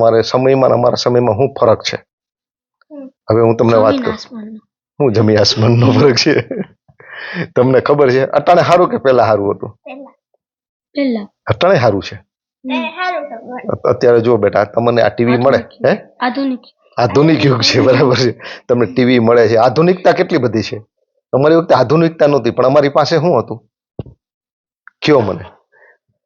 અમારે સમયમાં અમારા સમયમાં શું ફરક છે? હવે હું તમને વાત કરું. હું જમી આસમાનનો ફરક છે. તમને ખબર છે અટાણે સારું કે પહેલા સારું હતું? અટાણે સારું છે? અત્યારે જો બેટા તમને આ ટીવી મળે હે? આધુનિક આધુનિક યુગ છે બરાબર છે. તમને ટીવી મળે છે. આધુનિકતા કેટલી બધી છે? અમારી વખતે આધુનિકતા નહોતી પણ અમારી પાસે શું હતું? કયો મને?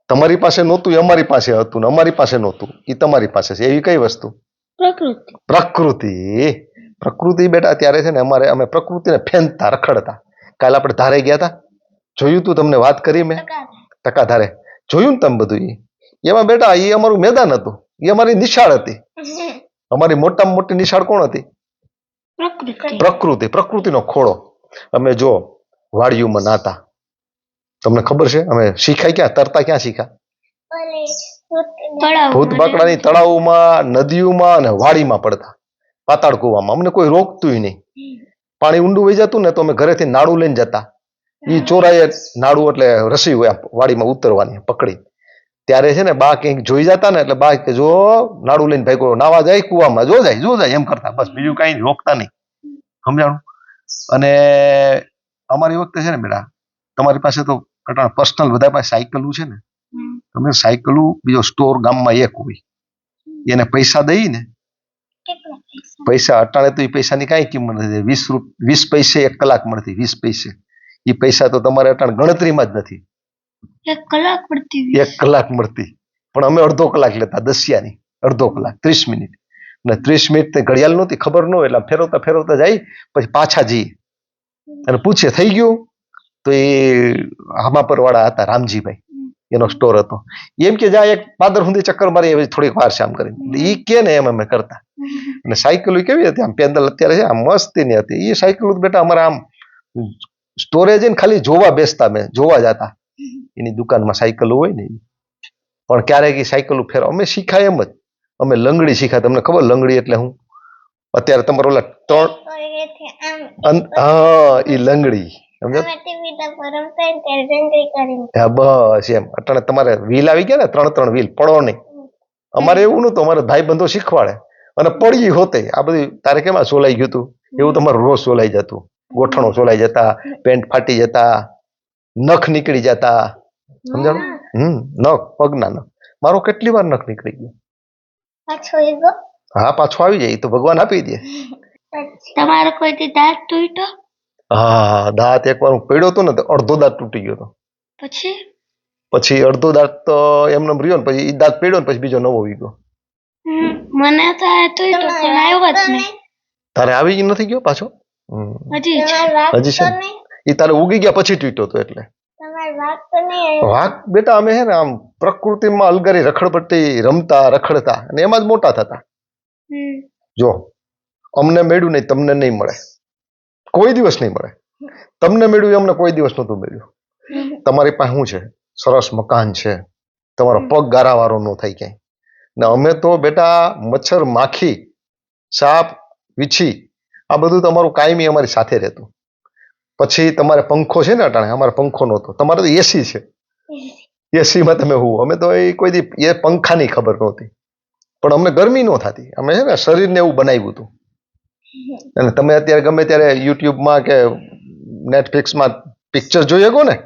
તમારી પાસે નહોતું એ અમારી પાસે હતું ને અમારી પાસે નહોતું. એ તમારી પાસે છે. એવી કઈ વસ્તુ? પ્રકૃતિ. પ્રકૃતિ. પ્રકૃતિ બેટા ત્યારે છે ને અમારે અમે પ્રકૃતિને ફેંદતા રખડતા. કાલે આપણે ધારે ગયા હતા જોયું તું તમને વાત કરી મેં? ટકા ધારે. જોયું ને તમે બધું એ એમાં બેટા એ અમારું મેદાન હતું. એ અમારી નિશાળ હતી. અમારી મોટામાં મોટી નિશાળ કોણ હતી? પ્રકૃતિ. પ્રકૃતિ પ્રકૃતિનો ખોળો. અમે જો વાડિયુંમાં નાતા. તમને ખબર છે? અમે શીખાય ક્યાં? તરતા ક્યાં શીખા? તળાવ ભૂત બાકડાની તળાવમાં નદીઓમાં અને વાડીમાં પડતા પાતાળ કૂવામાં. અમને કોઈ રોકતું નહીં. પાણી ઊંડું વહી જતું ને તો અમે ઘરેથી નાડું લઈને જતા. એ ચોરાય નાડું એટલે રસી હોય વાડીમાં ઉતરવાની પકડી. ત્યારે છે ને બા કંઈક જોઈ જતા ને એટલે બા કે જો નાડું લઈને ભાઈ કોઈ નાવા જાય કૂવામાં. જો જાય જો જાય એમ કરતા. બસ બીજું કઈ રોકતા નહીં. સમજાણું? અને અમારી વખતે છે ને બેટા તમારી પાસે તો પર્સનલ બધા પાસે સાયકલું છે ને તમે સાયકલું બીજો સ્ટોર ગામમાં એક હોય. એને પૈસા દઈ ને પૈસા? અટાણે તો એ પૈસાની કાંઈ કિંમત નથી. વીસ રૂપ વીસ પૈસે એક કલાક મળતી વીસ પૈસે. એ પૈસા તો તમારે અટાણે ગણતરીમાં જ નથી. એક કલાક મળતી એક કલાક મળતી. પણ અમે અડધો કલાક લેતા દસિયાની. અડધો કલાક ત્રીસ મિનિટ. અને ત્રીસ મિનિટ તે ઘડિયાળ નહોતી ખબર ન હોય એટલે ફેરવતા ફેરવતા જાય પછી પાછા જઈએ. અને પૂછે થઈ ગયું? તો એ હામાપર વાળા હતા રામજીભાઈ. એનો સ્ટોર હતો. એમ કે જા એક પાદર સુધી ચક્કર મારી એવી થોડીક વાર છે આમ કરીને એ કે ને એમ અમે કરતા. અને સાયકલ કેવી હતી? આમ પેદલ અત્યારે છે આમ મસ્તીની હતી. એ સાયકલ બેટા અમારા આમ સ્ટોરેજ ને ખાલી જોવા બેસતા મેં જોવા જતા. એની દુકાનમાં સાયકલ હોય ને. પણ ક્યારેક એ સાયકલ ફેરવા અમે શીખાય એમ જ. અમે લંગડી શીખાય. તમને ખબર લંગડી એટલે હું? અત્યારે તમારો ઓલા ત્રણ હા એ લંગડી. હા બસ એમ. અટાણે તમારે વ્હીલ આવી ગયા ને? ત્રણ ત્રણ વ્હીલ. પડો નહીં. અમારે એવું નતું અમારે ભાઈ બંધો શીખવાડે. અને પડી હોતે. આ બધી તારે કેમાં સોલાઈ ગયું હતું એવું તમારું રોજ સોલાઈ જતું. ગોઠણો સોલાઈ જતા પેન્ટ ફાટી જતા નખ નીકળી જતા. સમજાણું હમ નખ પગના નખ. મારો કેટલી વાર નખ નીકળી ગયો? હા પાછો આવી જાય. તો ભગવાન આપી દે. તમારો કોઈ દાંત તૂટ્યો? હા દાંત એકવાર હું પડ્યો હતો ને તો અડધો દાંત તૂટી ગયો હતો. પછી? પછી અડધો દાંત તો એમને એમ રહ્યો ને પછી ઈ દાંત પડ્યો ને પછી બીજો નવો વી ગયો. હમ, મને તો આ પણ આવ્યો જ નહીં. તારે આવી જ નથી ગયો પાછો? હમ. હજી છે. હજી છે ને? ઈ તારે ઉગી ગયા પછી તૂટ્યો હતો એટલે. વાઘ બેટા અમે હે ને આમ પ્રકૃતિમાં અલગરી રખડપટ્ટી રમતા રખડતા અને એમાં જ મોટા થતા. હમ. જો અમને મેળ્યું નહીં તમને નહીં મળે. કોઈ દિવસ નહીં મળે. તમને મેળ્યું અમને કોઈ દિવસ નહોતું મેળ્યું. તમારી પાસે શું છે? સરસ મકાન છે. તમારો પગ ગારાવાળો ન થાય ક્યાંય. ને અમે તો બેટા મચ્છર માખી સાપ વીછી આ બધું તમારું કાયમી અમારી સાથે રહેતું. પછી તમારે પંખો છે ને અટાણે અમારે પંખો નહોતો. તમારે તો એસી છે. એસીમાં તમે હું અમે તો એ કોઈ એ પંખાની ખબર નહોતી. પણ અમને ગરમી ન થતી. અમે છે ને શરીરને એવું બનાવ્યું હતું. અને તમે અત્યારે ગમે ત્યારે યુટ્યુબમાં કે નેટફ્લિક્સમાં પિક્ચર જોઈ શકો ને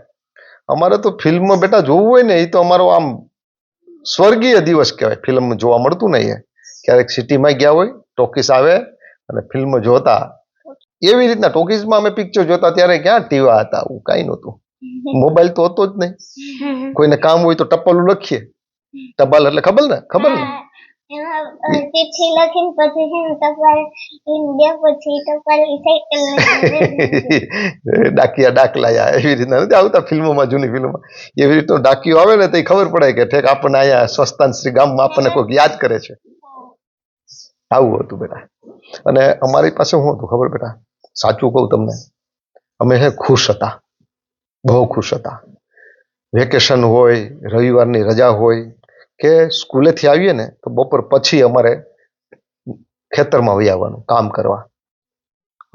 અમારે તો ફિલ્મ બેટા જોવું હોય ને એ તો અમારો આમ સ્વર્ગીય દિવસ કહેવાય. ફિલ્મ જોવા મળતું નહીં એ. ક્યારેક સિટીમાં ગયા હોય ટોકીસ આવે અને ફિલ્મ જોતા. એવી રીતના ટોકીસમાં અમે પિક્ચર જોતા ત્યારે ક્યાં ટીવા હતા? આવું કાંઈ નહોતું. મોબાઈલ તો હતો જ નહીં. કોઈને કામ હોય તો ટપલું લખીએ. ટપાલ એટલે ખબર ને? ખબર ને? ચિઠ્ઠી લખીને પછી છે ને ટપાલ ઇન્ડિયા પછી ટપાલ ડાકિયા ડાકલાયા, એવી રીતના નથી આવતા ફિલ્મોમાં, જૂની ફિલ્મમાં. એવી રીતનો ડાકિયો આવે ને તો ખબર પડે કે ઠેક આપણને અહીંયા સ્વસ્તાન શ્રી ગામમાં આપણને કોઈક યાદ કરે છે. આવું હતું બેટા. અને અમારી પાસે શું હતું ખબર બેટા? સાચું કહું તમને. અમે હે ખુશ હતા. બહુ ખુશ હતા. વેકેશન હોય, રવિવારની રજા હોય કે સ્કૂલેથી આવીએ ને તો બપોર પછી અમારે ખેતરમાં વહી આવવાનું કામ કરવા.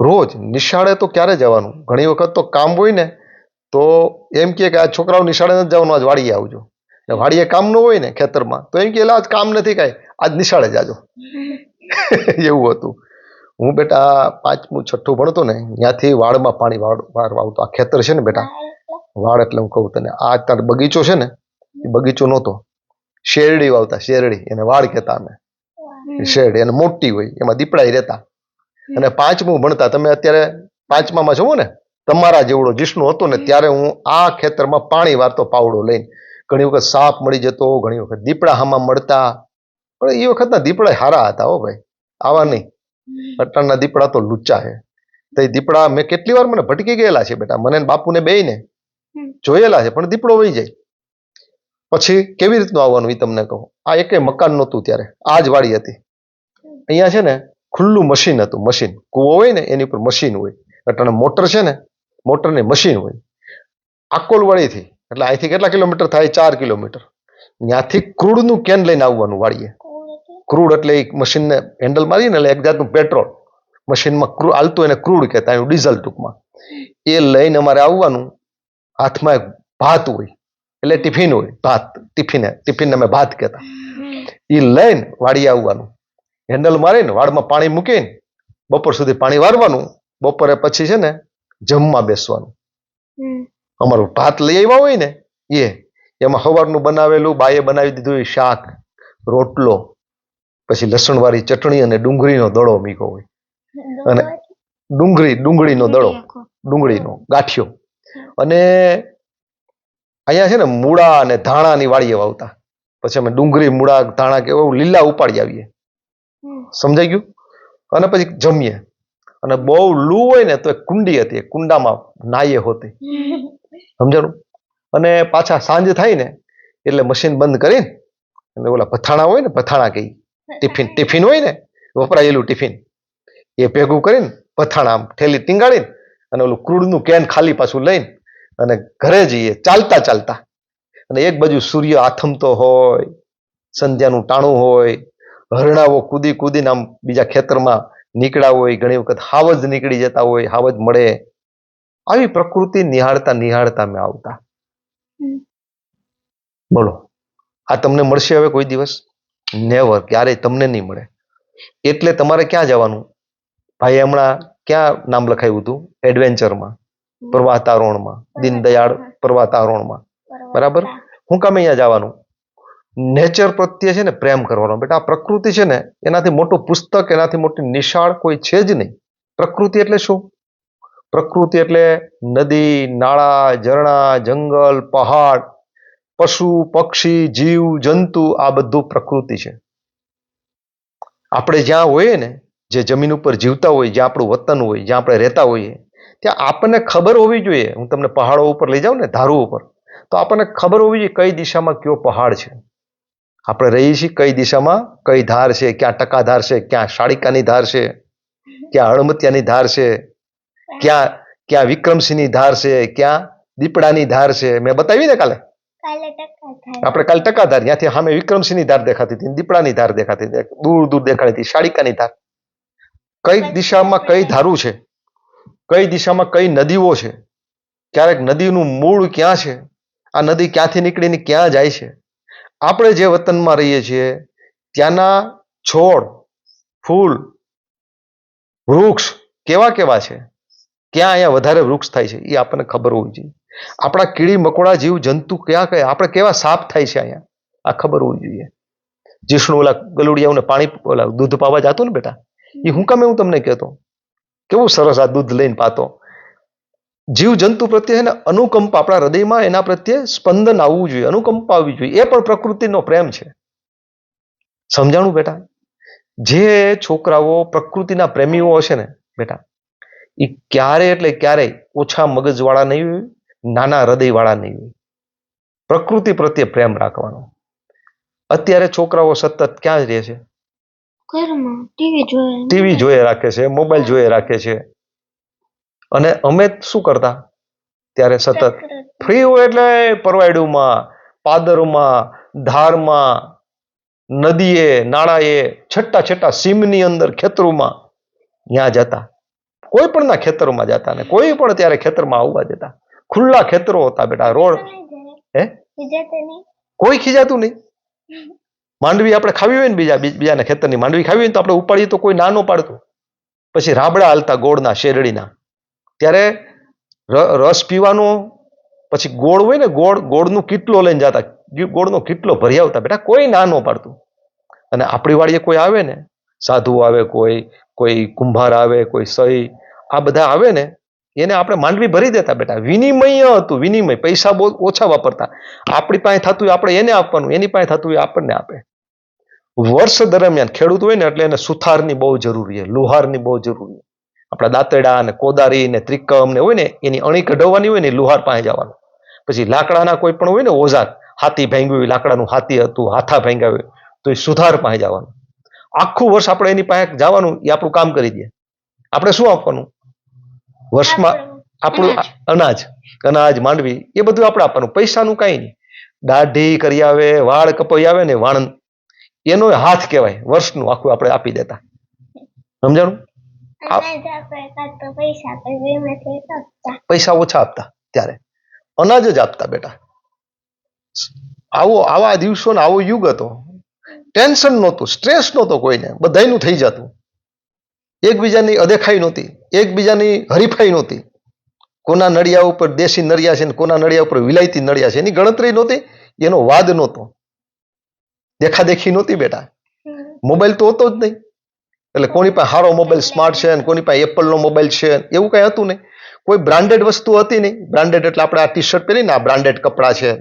રોજ નિશાળે તો ક્યારે જવાનું? ઘણી વખત તો કામ હોય ને તો એમ કહે કે આ છોકરાઓ નિશાળે નથી જવાનું આજ વાડીએ આવજો. વાડીએ કામ ન હોય ને ખેતરમાં તો એમ કે "એલા, આજ કામ નથી કાંઈ આજ નિશાળે જાજો. એવું હતું. હું બેટા પાંચમું છઠ્ઠું ભણતો ને ત્યાંથી વાળમાં પાણી વાળ વાવતો. આ ખેતર છે ને બેટા વાળ એટલે હું કહું તને આ તાર બગીચો છે ને એ બગીચો નહોતો. શેરડી વાવતા શેરડી એને વાળ કહેતા અમે. શેરડી અને મોટી હોય એમાં દીપડા રહેતા. અને પાંચમું ભણતા તમે અત્યારે પાંચમામાં જુઓ ને તમારા જેવડો જીષ્ણુ હતો ને ત્યારે હું આ ખેતરમાં પાણી વારતો પાવડો લઈને ઘણી વખત સાપ મળી જતો ઘણી વખત દીપડા હામાં મળતા. પણ એ વખતના દીપડા હારા હતા હો ભાઈ આવા નહીં. અટાણના દીપડા તો લુચ્ચા છે. તો એ દીપડા મેં કેટલી વાર મને ભટકી ગયેલા છે બેટા મને બાપુને બાપુને ને જોયેલા છે પણ દીપડો વહી જાય. પછી કેવી રીતનું આવવાનું એ તમને કહું? આ એકે મકાન નહોતું ત્યારે. આ જ વાડી હતી. અહીંયા છે ને ખુલ્લું મશીન હતું, મશીન. કૂવો હોય ને એની ઉપર મશીન હોય. એટલે મોટર છે ને, મોટરને મશીન હોય. આકોલવાડીથી, એટલે અહીંથી કેટલા કિલોમીટર થાય? ચાર કિલોમીટર. ત્યાંથી ક્રૂડનું કેન લઈને આવવાનું વાળીએ ક્રૂડ એટલે એક મશીનને હેન્ડલ મારીને એટલે એક જાતનું પેટ્રોલ. મશીનમાં ક્રૂ, હાલતું એને ક્રૂડ કહેતા, એનું ડીઝલ ટૂંકમાં. એ લઈને અમારે આવવાનું, હાથમાં એક ભાત હોય. એટલે ટિફિન હોય ભાત ટિફિને ટિફિનને અમે ભાત કહેતા. એ લઈને વાડી આવવાનું. હેન્ડલ મારીને વાડમાં પાણી મૂકીને બપોર સુધી પાણી વારવાનું. બપોરે પછી છે ને જમવા બેસવાનું. અમારું ભાત લઈ આવ્યા હોય ને એ એમાં સવારનું બનાવેલું બાએ બનાવી દીધું એ શાક રોટલો પછી લસણવાળી ચટણી અને ડુંગળીનો દડો મીકો હોય. અને ડુંગળી ડુંગળીનો દડો. ડુંગળીનો ગાંઠિયો. અને અહીંયા છે ને મૂળા અને ધાણાની વાડીએ વાવતા. પછી અમે ડુંગળી મૂળા ધાણા કે એવું લીલા ઉપાડી આવીએ. સમજાઈ ગયું? અને પછી જમીએ. અને બહુ લૂ હોય ને તો એક કુંડી હતી કુંડામાં નાઈએ હોતી. સમજાણું? અને પાછા સાંજ થાય ને એટલે મશીન બંધ કરીને અને ઓલા પથાણા હોય ને પથાણા કહી ટિફિન ટિફિન હોય ને વપરાયેલું ટિફિન. એ ભેગું કરીને પથાણા આમ ઠેલી ટીંગાડીને અને ઓલું ક્રૂડનું કેન ખાલી પાછું લઈને અને ઘરે જઈએ ચાલતા ચાલતા. અને એક બાજુ સૂર્ય આથમતો હોય સંધ્યાનું ટાણું હોય હરણાઓ કૂદી કૂદીને આમ બીજા ખેતરમાં નીકળ્યા હોય ઘણી વખત હાવજ નીકળી જતા હોય હાવજ મળે. આવી પ્રકૃતિ નિહાળતા નિહાળતા મેં આવતા. બોલો આ તમને મળશે હવે કોઈ દિવસ? નેવર ક્યારેય તમને નહીં મળે. એટલે તમારે ક્યાં જવાનું? ભાઈ હમણાં ક્યાં નામ લખાયું હતું? એડવેન્ચરમાં પ્રવાતારોહણમાં દીનદયાળ પર્વતારોહણમાં. બરાબર. હું કામ અહીંયા જવાનું? નેચર પ્રત્યે છે ને પ્રેમ કરવાનો. બેટા આ પ્રકૃતિ છે ને એનાથી મોટું પુસ્તક એનાથી મોટી નિશાળ કોઈ છે જ નહીં. પ્રકૃતિ એટલે શું? પ્રકૃતિ એટલે નદી નાળા ઝરણા જંગલ પહાડ પશુ પક્ષી જીવ જંતુ આ બધું પ્રકૃતિ છે. આપણે જ્યાં હોઈએ ને જે જમીન ઉપર જીવતા હોય જ્યાં આપણું વતન હોય જ્યાં આપણે રહેતા હોઈએ ત્યાં આપણને ખબર હોવી જોઈએ. હું તમને પહાડો ઉપર લઈ જાઉં ને ધારો ઉપર. તો આપણને ખબર હોવી જોઈએ કઈ દિશામાં કયો પહાડ છે. આપણે રહીએ છીએ કઈ દિશામાં કઈ ધાર છે ક્યાં ટકાધાર છે ક્યાં શાળિકાની ધાર છે ક્યાં હળમતિયાની ધાર છે ક્યાં ક્યાં વિક્રમસિંહની ધાર છે ક્યાં દીપડાની ધાર છે. મેં બતાવી ને કાલે? ટકા આપણે કાલે ટકાધાર ત્યાંથી સામે વિક્રમસિંહની ધાર દેખાતી હતી દીપડાની ધાર દેખાતી હતી. દૂર દૂર દેખાતી હતી શાળિકાની ધાર. કઈ દિશામાં કઈ ધારું છે? કઈ દિશામાં કઈ નદીઓ છે? ક્યારેક નદીનું મૂળ ક્યાં છે? આ નદી ક્યાંથી નીકળીને ક્યાં જાય છે? આપણે જે વતનમાં રહીએ છીએ, ત્યાંના છોડ, ફૂલ, વૃક્ષ કેવા કેવા છે? ક્યાં અહીંયા વધારે વૃક્ષ થાય છે? એ આપણને ખબર હોવી જોઈએ. આપણા કીડી મકોડા જીવ જંતુ ક્યાં કયા, આપણે કેવા સાપ થાય છે અહીંયા? આ ખબર હોવી જોઈએ. જીષ્ણુ ઓલા ગલુડિયાઓને પાણી, ઓલા દૂધ પાવા જતો ને બેટા? એ હું કામે હું તમને કહેતો? કેવું સરસ આ દૂધ લઈને પાતો. જીવ જંતુ પ્રત્યે છે ને અનુકંપા આપણા હૃદયમાં એના પ્રત્યે સ્પંદન આવવું જોઈએ, અનુકંપ આવવી જોઈએ. એ પણ પ્રકૃતિનો પ્રેમ છે. સમજાણું બેટા? જે છોકરાઓ પ્રકૃતિના પ્રેમીઓ હશે ને બેટા એ ક્યારે એટલે ક્યારેય ઓછા મગજવાળા નહીં હોય, નાના હૃદયવાળા નહીં હોય. પ્રકૃતિ પ્રત્યે પ્રેમ રાખવાનો. અત્યારે છોકરાઓ સતત ક્યાં જ રહે છે? ઘરમાં ટીવી જોઈએ રાખે છે મોબાઈલ જોઈએ રાખે છે. અને અમે શું કરતા? ત્યારે સતત ફ્રી હોય એટલે પરવાયડુમાં પાદરમાં ધારમાં નદીએ નાળાએ છટ્ટા છટ્ટા સીમની અંદર ખેતરોમાં ત્યાં જતા. કોઈ પણ ના ખેતરોમાં જતા ને કોઈ પણ ત્યારે ખેતરમાં આવવા જતા ખુલ્લા ખેતરો હતા બેટા રોડ હે? કોઈ ખીજાતું નહીં માંડવી આપણે ખાવી હોય ને બીજા બીજાના ખેતરની માંડવી ખાવી હોય તો આપણે ઉપાડીએ તો કોઈ ના પાડતું. પછી રાબડા હાલતા ગોળના શેરડીના. ત્યારે રસ પીવાનો, પછી ગોળ હોય ને ગોળ ગોળનું કીટલો લઈને જતા. ગોળનો કીટલો ભરી આવતા. બેટા, કોઈ ના ન પાડતું. અને આપણી વાળીએ કોઈ આવે ને, સાધુ આવે કોઈ કોઈ કુંભાર આવે, કોઈ સહી આ બધા આવે ને, એને આપણે માંડવી ભરી દેતા બેટા. વિનિમય હતું, વિનિમય. પૈસા બહુ ઓછા વાપરતા. આપણી પાસે થતું હોય, આપણે એને આપવાનું. એની પાસે થતું હોય, આપણને આપે. વર્ષ દરમિયાન ખેડૂત હોય ને એટલે એને સુથારની બહુ જરૂરી છે લુહારની બહુ જરૂરી આપણા દાંતડા ને કોદારી ને ત્રિકમ ને હોય ને એની અણી કઢાવવાની હોય ને લુહાર પાસે જવાનું. પછી લાકડાના કોઈ પણ હોય ને ઓઝાર હાથી ભાંગ્યું હોય લાકડાનું હાથી હતું હાથા ભાંગ્યા હોય તો એ સુથાર પાસે જવાનું. આખું વર્ષ આપણે એની પાસે જવાનું એ આપણું કામ કરી દે. આપણે શું આપવાનું? વર્ષમાં આપણું અનાજ. અનાજ. માંડવી એ બધું આપણે આપવાનું. પૈસાનું કાંઈ નહીં. દાઢી કરી આવે વાળ કપાઈ આવે ને વાણ એનો હાથ કહેવાય વર્ષનું આખું આપણે આપી દેતા. સમજાણું? પૈસા ઓછા આપતા ત્યારે. અનાજ જ આપતા બેટા. આવો આવા દિવસો ને આવો યુગ હતો. ટેન્શન નહોતું સ્ટ્રેસ નહોતો કોઈને બધાયનું થઈ જતું. એકબીજાની અદેખાઈ નહોતી એકબીજાની હરીફાઈ નહોતી. કોના નળિયા ઉપર દેશી નળિયા છે ને કોના નળિયા ઉપર વિલાયતી નળિયા છે એની ગણતરી નહોતી એનો વાદ નહોતો. દેખાદેખી નહોતી બેટા. મોબાઈલ તો હતો જ નહીં. એટલે કોની પાસે સારો મોબાઈલ સ્માર્ટ છે અને કોની પાસે એપલનો મોબાઈલ છે એવું કઈ હતું નહીં. કોઈ બ્રાન્ડેડ વસ્તુ હતી નહીં. બ્રાન્ડેડ એટલે આપણે આ ટી શર્ટ પહેરીને આ બ્રાન્ડેડ કપડાં છે.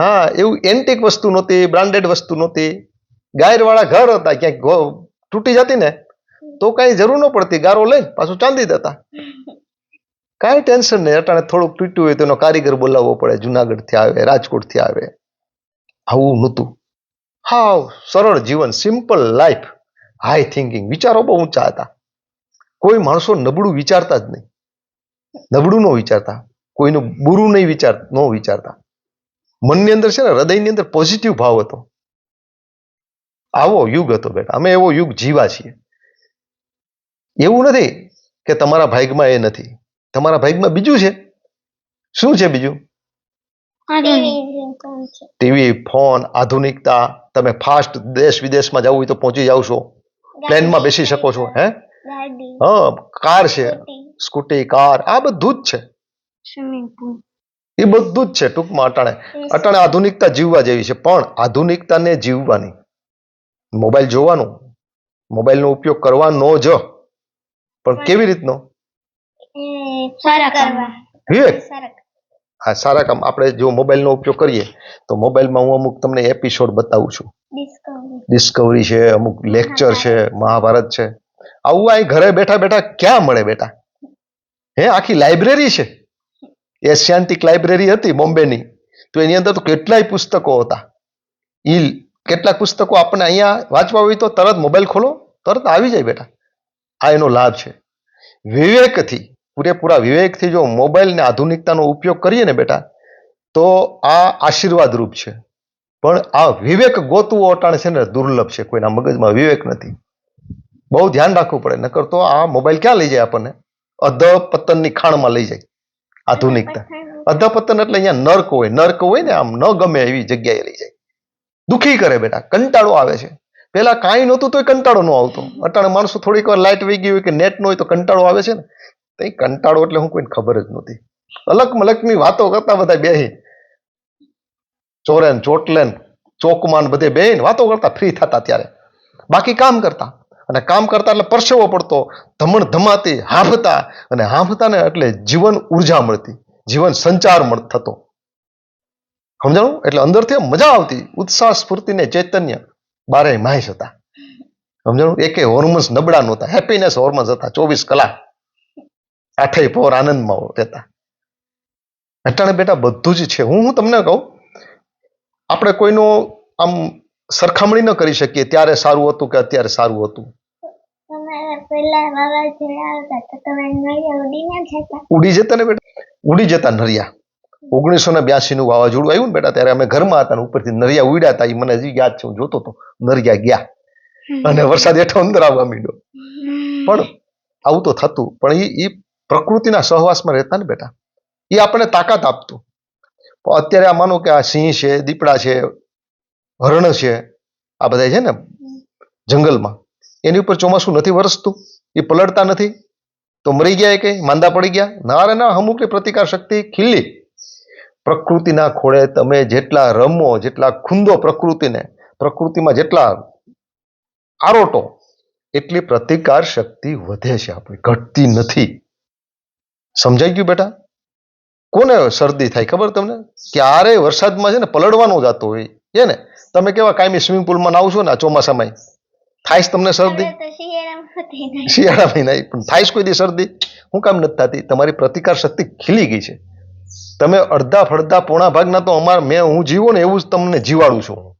હા એવું એન્ટિક વસ્તુ નહોતી બ્રાન્ડેડ વસ્તુ નહોતી. ગાયરવાળા ઘર હતા ક્યાંક તૂટી જતી ને તો કાંઈ જરૂર ન પડતી ગારો લઈને પાછું ચાંદી દેતા. કાંઈ ટેન્શન નહીં અટાણે થોડુંક તૂટ્યું હોય તો એનો કારીગર બોલાવવો પડે જુનાગઢથી આવે રાજકોટથી આવે. આવું નહોતું. હાવ સરળ જીવન સિમ્પલ લાઈફ હાઈ થિંકિંગ વિચારો બહુ ઊંચા હતા. કોઈ માણસો નબળું વિચારતા જ નહીં. નબળું ન વિચારતા. કોઈનું બુરું નહીં વિચાર, ન વિચારતા. મનની અંદર છે ને, હૃદયની અંદર પોઝિટિવ ભાવ હતો. આવો યુગ હતો બેટા. અમે એવો યુગ જીવા છીએ. એવું નથી કે તમારા ભાગમાં એ નથી. તમારા ભાગમાં બીજું છે. શું છે બીજું? ટીવી ફોન આધુનિકતા તમે ફાસ્ટ દેશ વિદેશમાં જવું હોય તો પહોંચી જાવ છો. પ્લેનમાં બેસી શકો છો હે? હા કાર છે. સ્કૂટી. કાર આ બધું જ છે. એ બધું જ છે ટૂંકમાં અટાણે. અટાણે આધુનિકતા જીવવા જેવી છે પણ આધુનિકતાને જીવવાની. મોબાઈલ જોવાનું મોબાઈલનો ઉપયોગ કરવાનો જ. પણ કેવી રીતનો? સારા કરવા. વિવેક હા સારા કામ. આપણે જો મોબાઈલનો ઉપયોગ કરીએ તો મોબાઈલમાં હું અમુક તમને એપિસોડ બતાવું છું. ડિસ્કવરી છે અમુક લેક્ચર છે મહાભારત છે. આવું અહીં ઘરે બેઠા બેઠા ક્યાં મળે બેટા? હે આખી લાઇબ્રેરી છે. એશિયાન્ટિક લાઇબ્રેરી હતી બોમ્બેની. તો એની અંદર તો કેટલાય પુસ્તકો હતા. ઈ કેટલાક પુસ્તકો આપણને અહીંયા વાંચવા હોય તો તરત મોબાઈલ ખોલો તરત આવી જાય બેટા. આ એનો લાભ છે. વિવેકથી પૂરેપૂરા વિવેકથી જો મોબાઈલને આધુનિકતાનો ઉપયોગ કરીએ ને બેટા, તો આ આશીર્વાદ રૂપ છે. પણ આ વિવેક ગોતવું અટાણે છે ને દુર્લભ છે, કોઈના મગજમાં વિવેક નથી. બહુ ધ્યાન રાખવું પડે, નકર તો આ મોબાઈલ ક્યાં લઈ જાય આપણને? અધ પતનની ખાણમાં લઈ જાય, આધુનિકતા. અધપતન એટલે અહીંયા નર્ક હોય નર્ક હોય ને આમ ન ગમે એવી જગ્યાએ લઈ જાય. દુખી કરે બેટા, કંટાળો આવે છે. પેલા કાંઈ નહોતું તોય કંટાળો ન આવતો. અટાણે માણસો થોડીક વાર લાઇટ વહી ગઈ હોય કે નેટ ન હોય તો કંટાળો આવે છે ને. તો કંટાળો એટલે હું કોઈને ખબર જ નહોતી. અલગ મલકની વાતો કરતા બધા બેહી. ચોરેન, ચોટલેન, ચોકમાન બધે બેહીને વાતો કરતા ફ્રી થતા ત્યારે. બાકી કામ કરતા. અને કામ કરતા એટલે પરસેવો પડતો, ધમણ ધમાતી હાંફતા અને હાંફતા ને એટલે જીવન ઊર્જા મળતી. જીવન સંચાર મળ, થતો. સમજાણું? એટલે અંદરથી મજા આવતી. ઉત્સાહ, સ્ફૂર્તિ ને ચૈતન્ય બારે માહિશ હતા. સમજાણું? એકે હોર્મોન્સ નબળા નહોતા. હેપીનેસ હોર્મોન્સ હતા. ચોવીસ કલાક. આઠેય પોર આનંદમાં રહેતા. અટાણે બેટા બધું જ છે. હું હું તમને કહું આપણે કોઈનો આમ સરખામણી ન કરી શકીએ. ત્યારે સારું હતું કે અત્યારે સારું હતું? ઉડી જતા? ને બેટા? ઉડી જતા નરિયા ઓગણીસો ને બ્યાસી નું વાવાઝોડું આવ્યું ને બેટા ત્યારે અમે ઘરમાં હતા ઉપરથી નરિયા ઉડ્યા હતા. એ મને હજી યાદ છે હું જોતો હતો. નરિયા ગયા. અને વરસાદ હેઠો અંદર આવવા માંડ્યો પણ આવું તો થતું. પણ એ પ્રકૃતિના સહવાસમાં રહેતા ને બેટા. એ આપણને તાકાત આપતું. અત્યારે આ માનો કે આ સિંહ છે, દીપડા છે, હરણ છે, આ બધા છે ને જંગલમાં. એની ઉપર ચોમાસું નથી વરસતું, એ પલળતા નથી. તો મરી ગયા એ કંઈ? માંદા પડી ગયા? ના રે, ના અમુકની પ્રતિકાર શક્તિ ખીલી. પ્રકૃતિના ખોળે તમે જેટલા રમો, જેટલા ખૂંદો પ્રકૃતિને, પ્રકૃતિમાં જેટલા આરોટો, એટલી પ્રતિકાર શક્તિ વધે છે આપણી. ઘટતી નથી. સમજાઈ ગયું બેટા? કોને શરદી થાય ખબર તમને? ક્યારે વરસાદમાં છે ને પલડવાનો જતો હોય. છે ને? તમે કેવા કાયમી સ્વિમિંગ પુલમાં નાવ છો ને આ ચોમાસામાં? થાય છે તમને શરદી? શિયાળામાં નહીં પણ થાય છે કોઈ દી શરદી? હું કામ નથી થતી. તમારી પ્રતિકાર શક્તિ ખીલી ગઈ છે. તમે અડધા ફડધા પોણા ભાગના તો અમાર મેં હું જીવો ને એવું જ તમને જીવાડું છું.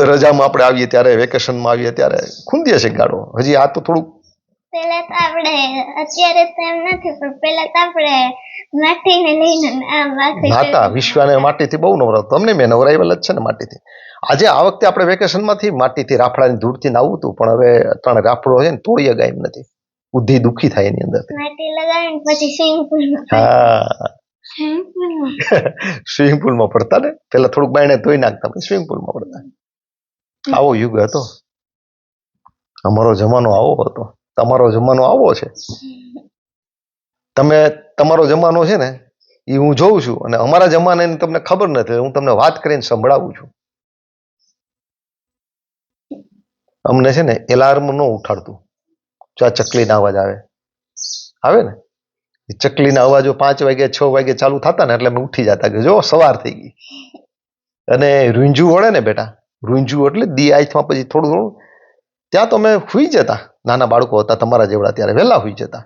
રજામાં આપણે આવીએ ત્યારે વેકેશનમાં આવીએ ત્યારે ખૂંદીએ છે ગાડો હજી આ તો થોડુંક પેલા તો આપણે અત્યારે તો એમ નથી પણ પેલા તો આપણે માટીને લઈને આમ માથે નાતા વિશ્વાને માટીથી બહુ નવરાવતો તમને મેં નવરાવેલ જ છે ને માટીથી. આજે આ વખતે આપણે વેકેશનમાંથી માટીથી રાફડાની ધૂળથી નાવું હતું પણ હવે ત્રણ રાફડો છે ને તોડીએ ગાય એમ નથી. બુદ્ધિ દુઃખી થાય એની અંદર. માટી લગાવીને પછી સ્વિમિંગ પુલમાં હા. સ્વિમિંગ પુલમાં પડતા ને? પેલા થોડુંક બાયણે ધોઈ નાખતા પછી સ્વિમિંગ પુલમાં પડતા. આવો યુગ હતો. અમારો જમાનો આવો હતો. તમારો જમાનો આવો છે. તમે તમારો જમાનો છે ને, એ હું જોઉં છું અને અમારા જમાનાની તમને ખબર નથી હું તમને વાત કરીને સંભળાવું છું. અમને છે ને એલાર્મ ન ઉઠાડતું. જો આ ચકલીના અવાજ આવે. આવે ને? એ ચકલીના અવાજો પાંચ વાગે, છ વાગે ચાલુ થતા ને, એટલે અમે ઉઠી જતા કે જો સવાર થઈ ગઈ. અને રૂંજુ વળે ને બેટા, રૂંજુ એટલે દી આઈથમાં પછી થોડું થોડું ત્યાં તો અમે સુઈ જતા. નાના બાળકો હતા, તમારા જેવડા ત્યારે વહેલા હોઈ જતા.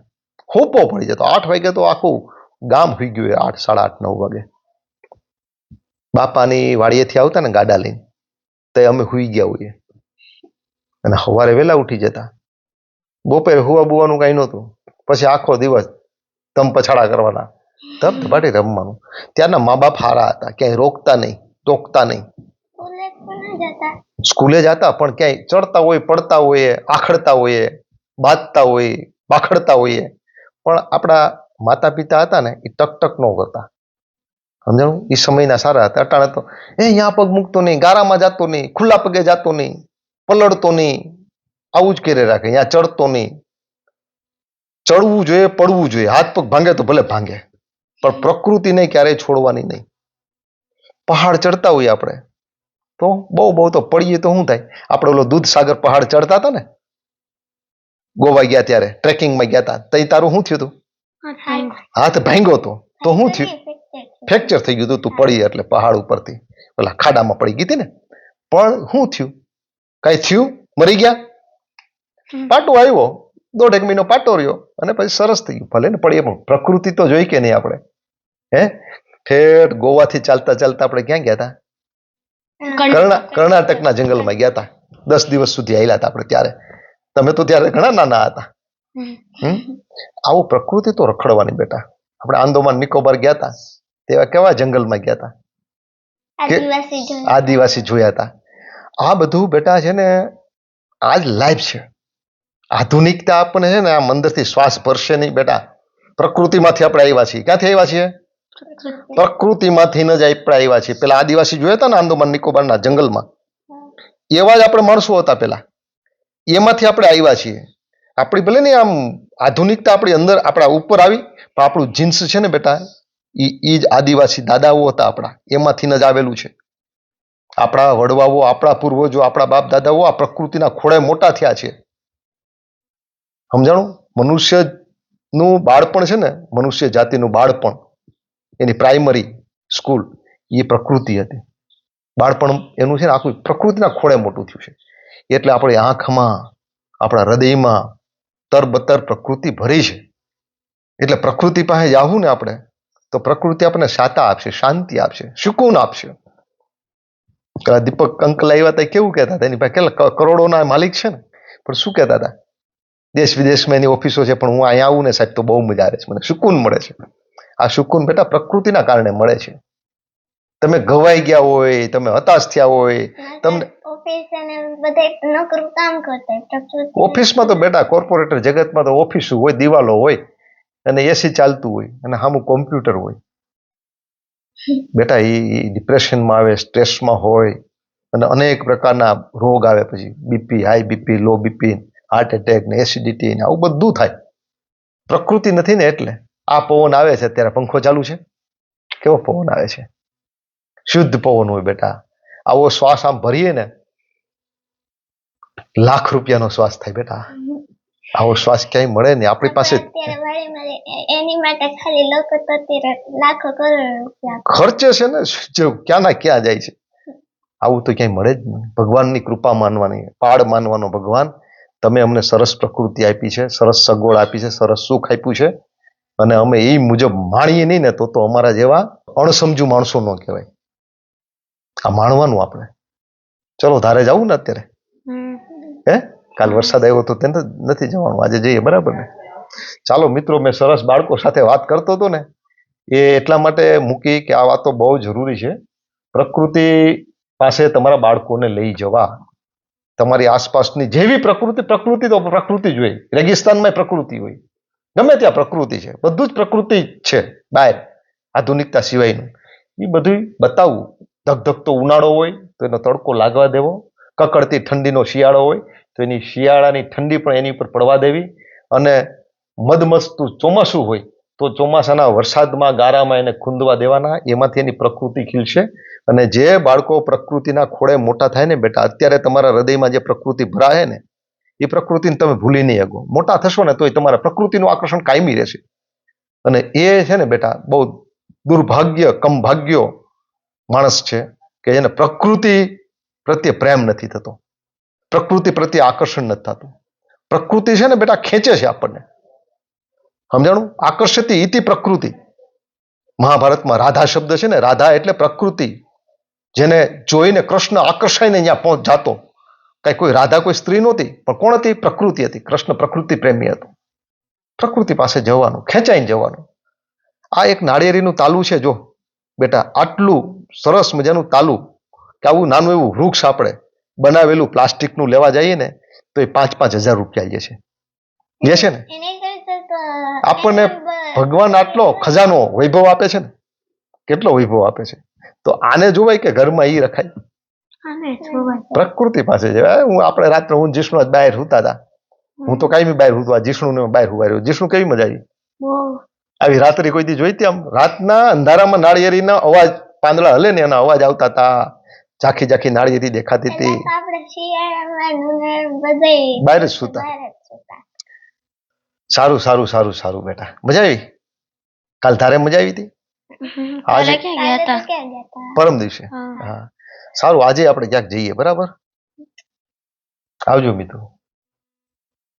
હોપો પડી જતો. આઠ વાગે તો આખું ગામ હોઈ ગયું આઠ, સાડા આઠ, નવ વાગે. બાપાની વાડીએથી આવતા ને ગાડા લઈને, તે અમે હુઈ ગયા હોઈએ. અને સવારે વહેલા ઉઠી જતા. બપોરે હુવા બુવાનું કાંઈ નહોતું. પછી આખો દિવસ તમ પછાડા કરવાના. ધબ ધબાટી રમવાનું ત્યારના મા બાપ હારા હતા. ક્યાંય રોકતા નહીં, ટોકતા નહીં. સ્કૂલે જતા પણ ક્યાંય ચડતા હોય, પડતા હોઈએ આખડતા હોઈએ બાંધતા હોઈએ બાખડતા હોઈએ પણ આપણા માતા પિતા હતા ને, એ ટક ટક ન કરતા. સમજાણું? એ સમયના સારા હતા. અટાણે તો, એ અહીંયા પગ મૂકતો નહીં, ગારામાં જતો નહીં, ખુલ્લા પગે જાતો નહીં, પલળતો નહીં, આવું જ કરે રાખે, અહીંયા ચડતો નહીં. ચડવું જોઈએ, પડવું જોઈએ. હાથ પગ ભાંગે તો ભલે ભાંગે. પણ પ્રકૃતિને ક્યારેય છોડવાની નહીં. પહાડ ચડતા હોઈએ આપણે. તો બહુ બહુ તો પડીએ તો શું થાય? આપણે ઓલો દૂધસાગર પહાડ ચડતા હતા ને? ગોવા ગયા ત્યારે ટ્રેકિંગમાં ગયા હતા તઈ તારું શું થયું હતું હાથ ભાંગ્યો તો. તો શું થયું? ફ્રેક્ચર થઈ ગયું. હતું તું પડી એટલે પહાડ ઉપરથી. પેલા ખાડામાં પડી ગઈ હતી ને? પણ શું થયું? કઈ થયું? મરી ગયા? પાટો આવ્યો. દોઢેક મહિનો પાટો રહ્યો. અને પછી સરસ થઈ ગયું. ભલે ને પડીએ પણ પ્રકૃતિ તો જોઈ કે નહીં આપણે? હે? ઠેઠ ગોવાથી ચાલતા ચાલતા આપણે ક્યાં ગયા હતા કર્ણા કર્ણાટકના જંગલમાં ગયા હતા દસ દિવસ સુધી આવેલા હતા આપણે ત્યારે. તમે તો ત્યારે ઘણા નાના હતા. આવું પ્રકૃતિ તો રખડવાની બેટા. આપણે આંદોમાન નિકોબાર ગયા હતા તેવા કેવા જંગલમાં ગયા હતા આદિવાસી જોયા. હતા આ બધું બેટા છે ને આ જ લાઈફ છે. આધુનિકતા આપણને છે ને આ મંદિરથી શ્વાસ ભરશે નહીં બેટા. પ્રકૃતિમાંથી આપણે આવ્યા છીએ. ક્યાંથી આવ્યા છીએ? પ્રકૃતિમાંથી જ આપણે આવ્યા છીએ પેલા આદિવાસી જોયા હતા ને આંદોમાન નિકોબારના જંગલમાં? એવા જ આપણે માણસો હતા પેલા. એમાંથી આપણે આવ્યા છીએ. આપણી ભલે ને આમ આધુનિકતા આપણી અંદર આપણા ઉપર આવી, પણ આપણું જીન્સ છે ને બેટા એ એ જ આદિવાસી દાદાઓ હતા આપણા. એમાંથી જ આવેલું છે. આપણા વડવાઓ, આપણા પૂર્વજો, આપણા બાપ દાદાઓ આ પ્રકૃતિના ખોળે મોટા થયા છે. સમજાણું? મનુષ્યનું બાળપણ છે ને, મનુષ્ય જાતિનું બાળપણ. એની પ્રાઇમરી સ્કૂલ એ પ્રકૃતિ હતી. બાળપણ એનું છે ને આખું પ્રકૃતિના ખોળે મોટું થયું છે. એટલે આપણી આંખમાં, આપણા હૃદયમાં તરબતર પ્રકૃતિ ભરી છે. એટલે પ્રકૃતિ પાસે જાવું ને આપણે, તો પ્રકૃતિ આપણને શાતા આપશે, શાંતિ આપશે, સુકૂન આપશે. દીપક અંકલ આવ્યા હતા કેવું કહેતા હતા? એની પાસે કેટલા કરોડોના માલિક છે ને? પણ શું કહેતા હતા? દેશ વિદેશમાં એની ઓફિસો છે, પણ હું અહીંયા આવું ને સાહેબ તો બહુ મજા આવે છે. મને સુકૂન મળે છે. આ સુકૂન બેટા પ્રકૃતિના કારણે મળે છે. તમે ઘવાઈ ગયા હોય તમે હતાશ થયા હોય તમને ઓફિસમાં તો બેટા કોર્પોરેટર જગતમાં તો ઓફિસ હોય દિવાલો હોય અને એસી ચાલતું હોય અને સામું કોમ્પ્યુટર હોય. બેટા એ ડિપ્રેશનમાં આવે સ્ટ્રેસમાં હોય અને અનેક પ્રકારના રોગ આવે પછી. BP high BP low BP heart attack ને એસિડિટી ને આવું બધું થાય. પ્રકૃતિ નથી ને એટલે. આ પવન આવે છે અત્યારે પંખો ચાલુ છે? કેવો પવન આવે છે? શુદ્ધ પવન હોય બેટા. આવો શ્વાસ આમ ભરીએ ને લાખ રૂપિયાનો શ્વાસ થાય બેટા. આવો શ્વાસ ક્યાંય મળે ને આપણી પાસે એની માટે ખાલી લોકો લાખો કરોડ રૂપિયા. ખર્ચે છે ને? ક્યાં ના ક્યાં જાય છે? આવું તો ક્યાંય મળે જ નહીં. ભગવાનની કૃપા માનવાની. પાડ માનવાનો ભગવાન. તમે અમને સરસ પ્રકૃતિ આપી છે સરસ સગવડ આપી છે સરસ સુખ આપ્યું છે. અને અમે એ મુજબ માણીએ નહીં ને તો તો અમારા જેવા અણસમજુ માણસો ન કહેવાય. આ માણવાનું આપણે. ચલો ધારે જવું ને અત્યારે? હે? કાલ વરસાદ આવ્યો તો તેને નથી જવાનું. આજે જઈએ બરાબર ને? ચાલો મિત્રો મેં સરસ બાળકો સાથે વાત કરતો હતો ને એ એટલા માટે મૂકી કે આ વાતો બહુ જરૂરી છે. પ્રકૃતિ પાસે તમારા બાળકોને લઈ જવા. તમારી આસપાસની જેવી પ્રકૃતિ પ્રકૃતિ તો પ્રકૃતિ જ હોય. રેગિસ્તાનમાં પ્રકૃતિ હોય. ગમે ત્યાં પ્રકૃતિ છે. બધું જ પ્રકૃતિ છે બહાર આધુનિકતા સિવાયનું. એ બધું બતાવવું. ધગધગતો ઉનાળો હોય તો એનો તડકો લાગવા દેવો. કકડતી ઠંડીનો શિયાળો હોય તો એની શિયાળાની ઠંડી પણ એની ઉપર પડવા દેવી. અને મધમસ્તું ચોમાસું હોય તો ચોમાસાના વરસાદમાં ગારામાં એને ખૂંદવા દેવાના. એમાંથી એની પ્રકૃતિ ખીલશે. અને જે બાળકો પ્રકૃતિના ખોળે મોટા થાય ને બેટા, અત્યારે તમારા હૃદયમાં જે પ્રકૃતિ ભરાય ને એ પ્રકૃતિને તમે ભૂલી નહીં શકો. મોટા થશો ને તોય તમારા પ્રકૃતિનું આકર્ષણ કાયમી રહેશે. અને એ છે ને બેટા, બહુ દુર્ભાગ્ય, કમભાગ્યો માણસ છે કે એને પ્રકૃતિ પ્રત્યે પ્રેમ નથી થતો. પ્રકૃતિ પ્રત્યે આકર્ષણ નથી થતું. પ્રકૃતિ છે ને બેટા ખેંચે છે આપણને. સમજાણું? આકર્ષતી ઇતિ પ્રકૃતિ. મહાભારતમાં રાધા શબ્દ છે ને, રાધા એટલે પ્રકૃતિ. જેને જોઈને કૃષ્ણ આકર્ષાઈને અહીંયા પહોંચ જાતો. કઈ કોઈ રાધા, કોઈ સ્ત્રી નહોતી, પણ કોણ હતી? પ્રકૃતિ હતી. કૃષ્ણ પ્રકૃતિ પ્રેમી હતો. પ્રકૃતિ પાસે જવાનું, ખેંચાઈને જવાનું. આ એક નાળિયેરીનું તાલું છે, જો. બેટા, આટલું સરસ મજાનું તાલું કે આવું નાનું એવું વૃક્ષ આપણે બનાવેલું પ્લાસ્ટિકનું લેવા જઈએ ને, તો એ પાંચ પાંચ હજાર રૂપિયા લે છે. લે છે ને? આપણને ભગવાન આટલો ખજાનો વૈભવ આપે છે ને? કેટલો વૈભવ આપે છે? તો આને જોવાય કે ઘરમાં એ રખાય? પ્રકૃતિ પાસે છે હું આપણે રાત્રે હું જીષ્ણુ બહાર સુતા હતા હું તો કાંઈ બહાર આ જીષ્ણુ ને બહાર હુવાયો જીષ્ણુ કેવી મજા આવી? આવી રાત્રે કોઈ દી જોઈતી આમ? રાતના અંધારામાં નાળિયેરીના અવાજ પાંદડા હલે ને એના અવાજ આવતા હતા ઝાંખી ઝાંખી નાળિયેરી દેખાતી હતી. બહાર જ સૂતા. સૂતા. સારું સારું સારું સારું બેટા. મજા આવી? કાલ તારે મજા આવી હતી? પરમ દિવસે. હા. સારું આજે આપણે ક્યાંક જઈએ બરાબર? આવજો મિત્રો.